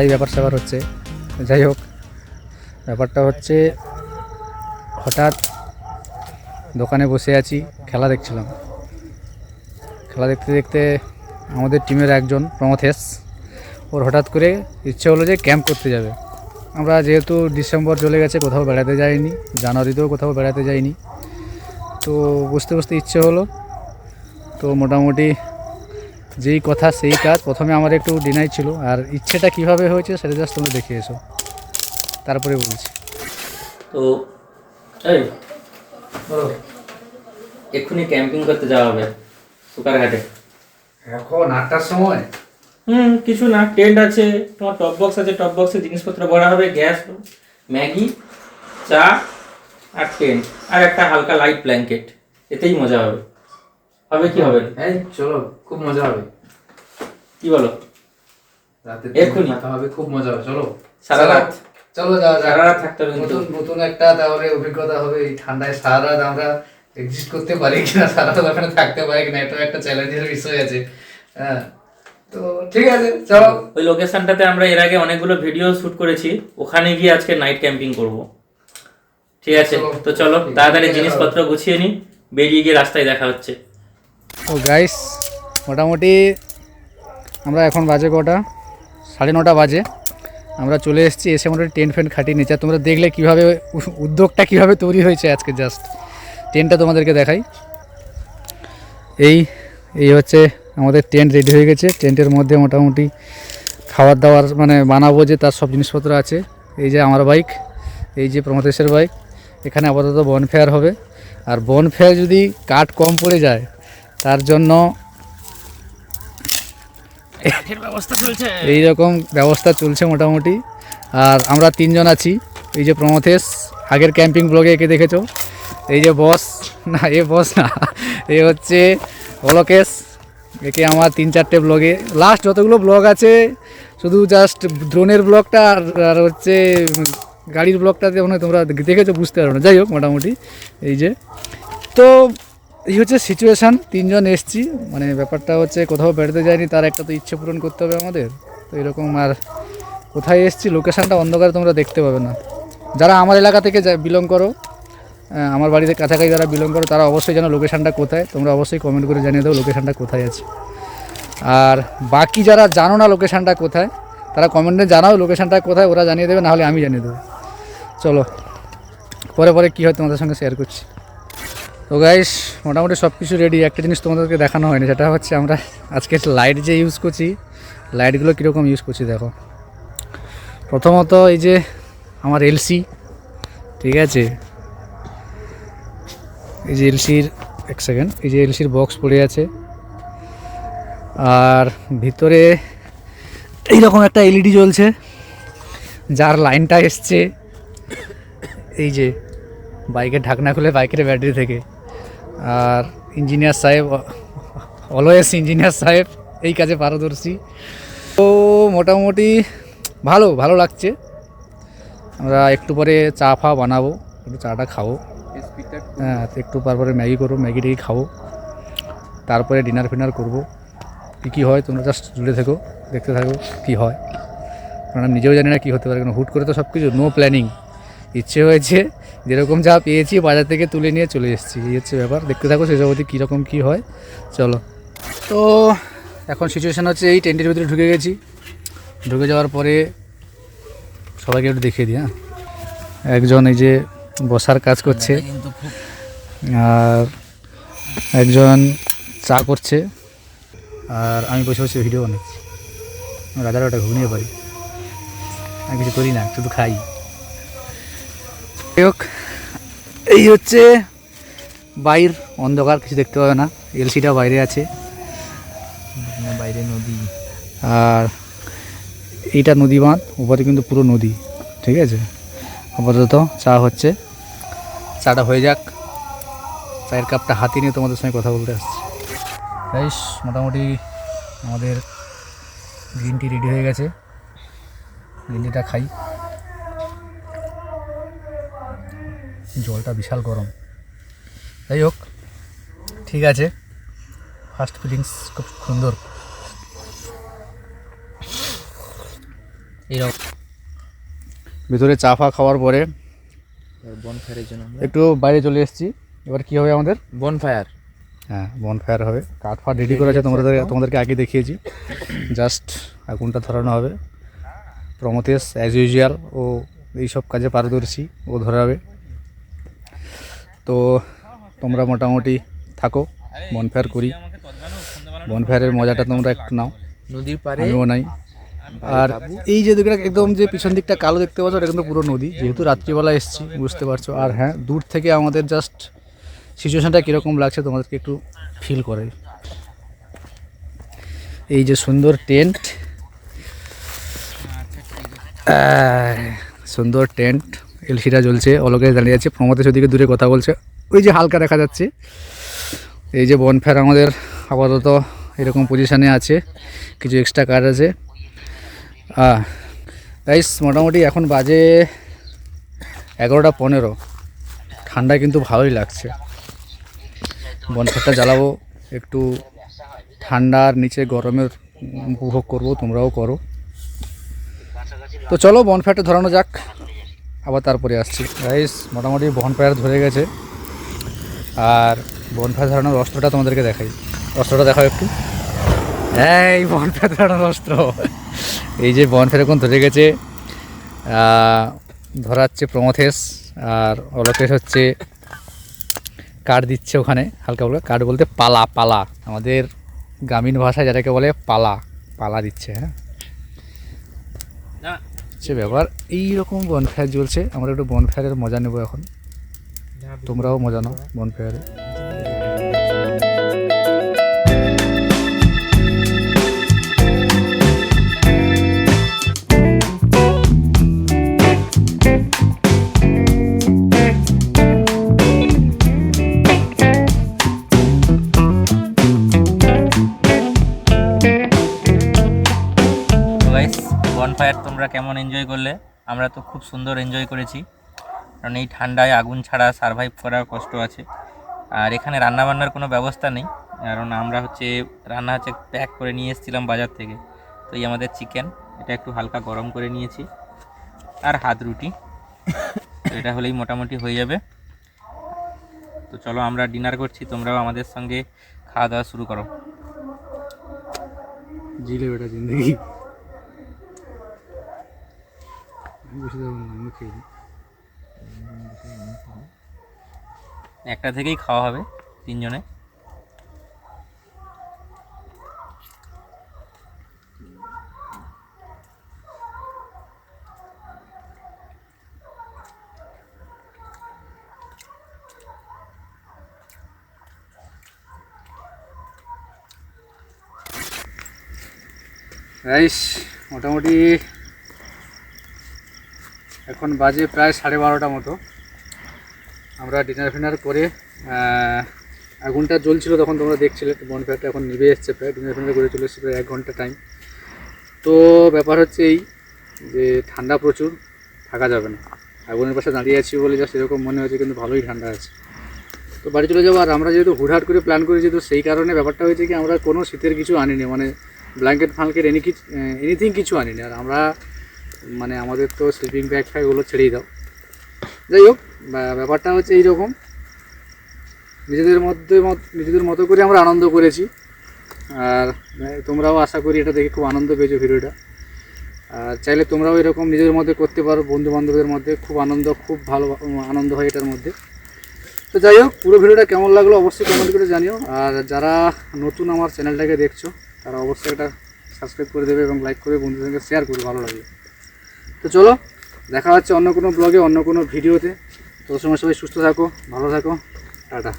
আলাদাই ব্যাপার স্যাপার হচ্ছে। যাই হোক, ব্যাপারটা হচ্ছে হঠাৎ দোকানে বসে আছি, খেলা দেখছিলাম। খেলা দেখতে দেখতে আমাদের টিমের একজন প্রমথেশ ওর হঠাৎ করে ইচ্ছে হলো যে ক্যাম্প করতে যাবে। আমরা যেহেতু ডিসেম্বর চলে গেছে, কোথাও বেড়াতে যাইনি, জানুয়ারিতেও কোথাও বেড়াতে যাইনি, তো বুঝতে বুঝতে ইচ্ছে হলো, তো মোটামুটি যেই কথা সেই কাজ প্রথমে আমার একটু ডিনাই ছিল আর ইচ্ছেটা কীভাবে হয়েছে সেটা জাস্ট তোমরা দেখে এসো। তারপরে বলছি। তো এই এক্ষুনি ক্যাম্পিং করতে যাওয়া হবে সুকারঘাটে এখন আটটার সময়? হুম কিছু না টেন্ট আছে তোমার টপ বক্স আছে টপ বক্সে জিনিসপত্র ভরা হবে গ্যাস ম্যাগি চা আর টেন্ট আর একটা হালকা লাইট ব্ল্যাঙ্কেট এতেই মজা হবে। হবে কি হবে? এই চলো খুব মজা হবে। কি বলো? রাতে এক্ষুনি। থাকা হবে খুব মজা হবে চলো। সারা রাত। চলো যাওয়া যাক। সারা রাত থাকতে হবে নতুন নতুন একটা তাহলে অভিজ্ঞতা হবে এই ঠান্ডায় সারা রাত আমরা এক্সিস্ট করতে পারি কিনা সারা রাত ওখানে থাকতে পারি কিনা এটা একটা চ্যালেঞ্জের বিষয় আছে। হ্যাঁ তো ঠিক আছে চলো। ওই লোকেশনটাতে আমরা এর আগে অনেকগুলো ভিডিও শুট করেছি। ওখানে গিয়ে আজকে নাইট ক্যাম্পিং করব। ঠিক আছে? তো চলো তাড়াতাড়ি জিনিসপত্র গুছিয়ে নিই বেরিয়ে গিয়ে রাস্তায় দেখা হচ্ছে। ও গাইস মোটামুটি আমরা এখন বাজে কটা? সাড়ে নটা বাজে। আমরা চলে এসেছি, এসে মোটামুটি টেন্ট ফেন্ট খাটিয়ে আর তোমরা দেখলে কীভাবে উদ্যোগটা কীভাবে তৈরি হয়েছে আজকে জাস্ট টেন্টটা তোমাদেরকে দেখাই। এই এই হচ্ছে আমাদের টেন্ট রেডি হয়ে গেছে। টেন্টের মধ্যে মোটামুটি খাবার দাবার মানে বানাবো যে তার সব জিনিসপত্র আছে। এই যে আমার বাইক এই যে প্রমথেশের বাইক এখানে আপাতত বনফেয়ার হবে। আর বনফেয়ার যদি কাঠ কম পড়ে যায় তার জন্য ব্যবস্থা এই রকম ব্যবস্থা চলছে মোটামুটি। আর আমরা তিনজন আছি। এই যে প্রমথেশ আগের ক্যাম্পিং ব্লগে একে দেখেছ? এই যে বস না এ বস না এ হচ্ছে অলকেশ। একে আমার তিন চারটে ব্লগে। লাস্ট যতগুলো ব্লগ আছে শুধু জাস্ট ড্রোনের ব্লগটা আর আর হচ্ছে গাড়ির ব্লগটাতে মনে হয় তোমরা দেখেছ বুঝতে পারো না। যাই হোক মোটামুটি এই যে। তো এই হচ্ছে সিচুয়েশান তিনজন এসছি। মানে ব্যাপারটা হচ্ছে কোথাও বেড়াতে যায়নি, তার একটা তো ইচ্ছে পূরণ করতে হবে আমাদের। তো এরকম আর কোথায় এসছি? লোকেশানটা অন্ধকারে তোমরা দেখতে পাবে না। যারা আমার এলাকা থেকে বিলং করো। আমার বাড়িতে কাছাকাছি যারা বিলং করো, তারা অবশ্যই জানো লোকেশানটা কোথায়। তোমরা অবশ্যই কমেন্ট করে জানিয়ে দাও লোকেশানটা কোথায় আছে। আর বাকি যারা জানো না লোকেশানটা কোথায়, তারা কমেন্টে জানাও লোকেশানটা কোথায়, ওরা জানিয়ে দেবে, নাহলে আমি জানিয়ে দেবো। চলো, পরে পরে কী হয় তোমাদের সঙ্গে শেয়ার করছি। তো গাইস মোটামুটি সব কিছু রেডি একটা জিনিস তোমাদেরকে দেখানো হয়নি, সেটা হচ্ছে আমরা আজকে লাইট যে ইউজ করছি লাইটগুলো কীরকম ইউজ করছি দেখো। প্রথমত এই যে আমার এলসি ঠিক আছে? এই যে এলসির এক সেকেন্ড এই যে এলসির বক্স পড়ে আছে। আর ভিতরে এইরকম একটা এলইডি জ্বলছে, যার লাইনটা এসছে এই যে বাইকের ঢাকনা খুলে বাইকের ব্যাটারি থেকে। আর ইঞ্জিনিয়ার সাহেব অলওয়েজ ইঞ্জিনিয়ার সাহেব, এই কাজে পারদর্শী। তো মোটামুটি ভালো ভালো লাগছে। আমরা একটু পরে চা ফা বানাবো, একটু চাটা খাব। হ্যাঁ একটু পর ম্যাগি করব, ম্যাগি ট্যাগি খাব। তারপরে ডিনার ফিনার করব। কী কী হয় তোমরা জাস্ট জুড়ে থেকো, দেখতে থাকো কী হয়। আমরা নিজেও জানি না কী হতে পারে, কারণ হুট করে তো সব কিছু নো প্ল্যানিং ইচ্ছে হয়েছে, যেরকম যা পেয়েছি বাজার থেকে তুলে নিয়ে চলে এসেছি। এই হচ্ছে ব্যাপার। দেখতে থাকো সেসব অবধি কীরকম কী হয়। চলো। তো এখন সিচুয়েশান হচ্ছে এই টেন্টের ভিতরে ঢুকে গেছি। ঢুকে যাওয়ার পরে সবাইকে একটু দেখিয়ে দিই হ্যাঁ। একজন এই যে বসার কাজ করছে, আর একজন চা করছে, আর আমি বসে বসে ভিডিও বানাচ্ছি। রাজার ওটা ঘুমিয়ে পারি আমি কিছু করি না, শুধু খাই। এই হচ্ছে বাইর অন্ধকার কিছু দেখতে পাবে না। এলসিটা বাইরে আছে। বাইরে নদী। আর এইটা নদী বাঁধ উপরে কিন্তু পুরো নদী ঠিক আছে? আপাতত চা হচ্ছে। চাটা হয়ে যাক। চায়ের কাপটা হাতে নিয়ে তোমাদের সঙ্গে কথা বলতে আসছি। বেশ মোটামুটি আমাদের গ্রিন টি রেডি হয়ে গেছে। গ্রিন টিটা খাই। জলটা বিশাল গরম। যাই হোক ঠিক আছে। ফার্স্ট ফিলিংস খুব সুন্দর। এরকম। ভিতরে চা ফা খাওয়ার পরে বন ফায়ারের জন্য একটু বাইরে চলে এসেছি। এবার কি হবে আমাদের? বন ফায়ার হ্যাঁ বন ফায়ার হবে। কাঠ ফাট রেডি করেছে তোমাদের তোমাদেরকে আগে দেখিয়েছি। জাস্ট আগুনটা ধরানো হবে। প্রমথেশ অ্যাজ ইউজুয়াল ও এইসব কাজে পারদর্শী। ও ধরাবে। তো তোমরা মোটামুটি থাকো বন ফায়ার করি। বন ফায়ারের মজাটা তোমরা একটু নাও। নদীর আমিও নাই। আর এই যে দিকটা একদম যে পিছন দিকটা কালো দেখতে পাচ্ছ এটা কিন্তু পুরো নদী। যেহেতু রাত্রিবেলা এসেছি বুঝতে পারছ। আর হ্যাঁ দূর থেকে আমাদের জাস্ট সিচুয়েশনটা কীরকম লাগছে তোমাদেরকে একটু ফিল করে। এই যে সুন্দর টেন্ট সুন্দর টেন্ট এলসিটা জ্বলছে অলকে দাঁড়িয়ে আছে। প্রমোদের ওদিকে দূরে কথা বলছে। ওই যে হালকা দেখা যাচ্ছে। এই যে বনফেয়ার আমাদের আপাতত এরকম পজিশানে আছে। কিছু এক্সট্রা কার আছে। গাইস মোটামুটি এখন বাজে এগারোটা পনেরো। ঠান্ডা কিন্তু ভালোই লাগছে। বনফেয়ারটা জ্বালাবো। একটু ঠান্ডার নিচে গরমের উপভোগ করব, তোমরাও করো। তো চলো বনফায়ারটা ধরানো যাক। আবার তারপরে আসছি। গাইস মোটামুটি বনফায়ার ধরে গেছে। আর বনফায়ার ধরানোর অস্ত্রটা তোমাদেরকে দেখাই। অস্ত্রটা দেখাও একটু। এই বনফায়ার ধরানোর অস্ত্র। এই যে বনফায়ার এখন ধরে গেছে। ধরাচ্ছে প্রমথেশ। আর অলকেশ হচ্ছে কাঠ দিচ্ছে ওখানে। হালকা হালকা কাঠ বলতে পালা পালা। আমাদের গ্রামীণ ভাষায় যেটাকে বলে পালা পালা দিচ্ছে হ্যাঁ? হচ্ছে ব্যাপার এইরকম বনফায়ার জ্বলছে। আমরা একটু বনফায়ারের মজা নেব এখন। তোমরাও মজা নাও বনফায়ারে গাইস বনফায়ার তোমরা কেমন এনজয় করলে? আমরা তো খুব সুন্দর এনজয় করেছি। কারণ এই ঠান্ডায় আগুন ছাড়া সারভাইভ করার কষ্ট আছে। আর এখানে রান্না বান্নার কোনো ব্যবস্থা নেই। কারণ আমরা হচ্ছে, রান্না হচ্ছে প্যাক করে নিয়ে এসেছিলাম বাজার থেকে। তো এই আমাদের চিকেন এটা একটু হালকা গরম করে নিয়েছি। আর হাত রুটি। তো এটা হলেই মোটামুটি হয়ে যাবে। তো চলো আমরা ডিনার করছি, তোমরাও আমাদের সঙ্গে খাওয়া দাওয়া শুরু করো। জিলে বেটা জিন্দগি। একটা থেকেই খাওয়া হবে তিনজনে। রাইস মোটামুটি এখন বাজে প্রায় সাড়ে বারোটা মতো। আমরা ডিনার ফিনার করে আগুনটা জ্বলছিল তখন তোমরা দেখছিলে বন বনফায়ারটা এখন নিভে এসছে প্রায় ডিনার ফিনার করে চলে এসছে প্রায় এক ঘণ্টা টাইম তো ব্যাপার হচ্ছে এই যে ঠান্ডা প্রচুর, থাকা যাবে না। আগুনের পাশে দাঁড়িয়ে আছি বলে যা সেরকম মনে হয়েছে, কিন্তু ভালোই ঠান্ডা আছে। তো বাড়ি চলে যাব, আর আমরা যেহেতু হুটহাট করে প্ল্যান করেছি, তো সেই কারণে ব্যাপারটা হয়েছে কি, আমরা কোনো শীতের কিছু আনিনি মানে ব্ল্যাঙ্কেট ফাঙ্কেট এনি কিছু এনিথিং কিছু আনিনি। আর আমরা মানে আমাদের তো স্লিপিং ব্যাগ ফ্যাগ ওগুলো ছেড়েই দাও। যাই হোক ব্যাপারটা হচ্ছে এইরকম। নিজেদের মধ্যে নিজেদের মতো করে আমরা আনন্দ করেছি। আর তোমরাও আশা করি এটা দেখে খুব আনন্দ পেয়েছ ভিডিওটা। আর চাইলে তোমরাও এরকম নিজেদের মধ্যে করতে পারো বন্ধু বান্ধবদের মধ্যে। খুব আনন্দ, খুব ভালো আনন্দ হয় এটার মধ্যে। তো যাই হোক, পুরো ভিডিওটা কেমন লাগল অবশ্যই কমেন্ট করে জানিও। আর যারা নতুন আমার চ্যানেলটাকে দেখছ, তারা অবশ্যই এটা সাবস্ক্রাইব করে দেবে এবং লাইক করে বন্ধুদের সঙ্গে শেয়ার করবে, ভালো লাগবে। তো চলো, দেখা হচ্ছে অন্য কোনো ব্লগে অন্য কোনো ভিডিওতে তো। সময় সবাই সুস্থ থাকো, ভালো থাকো, টাটা।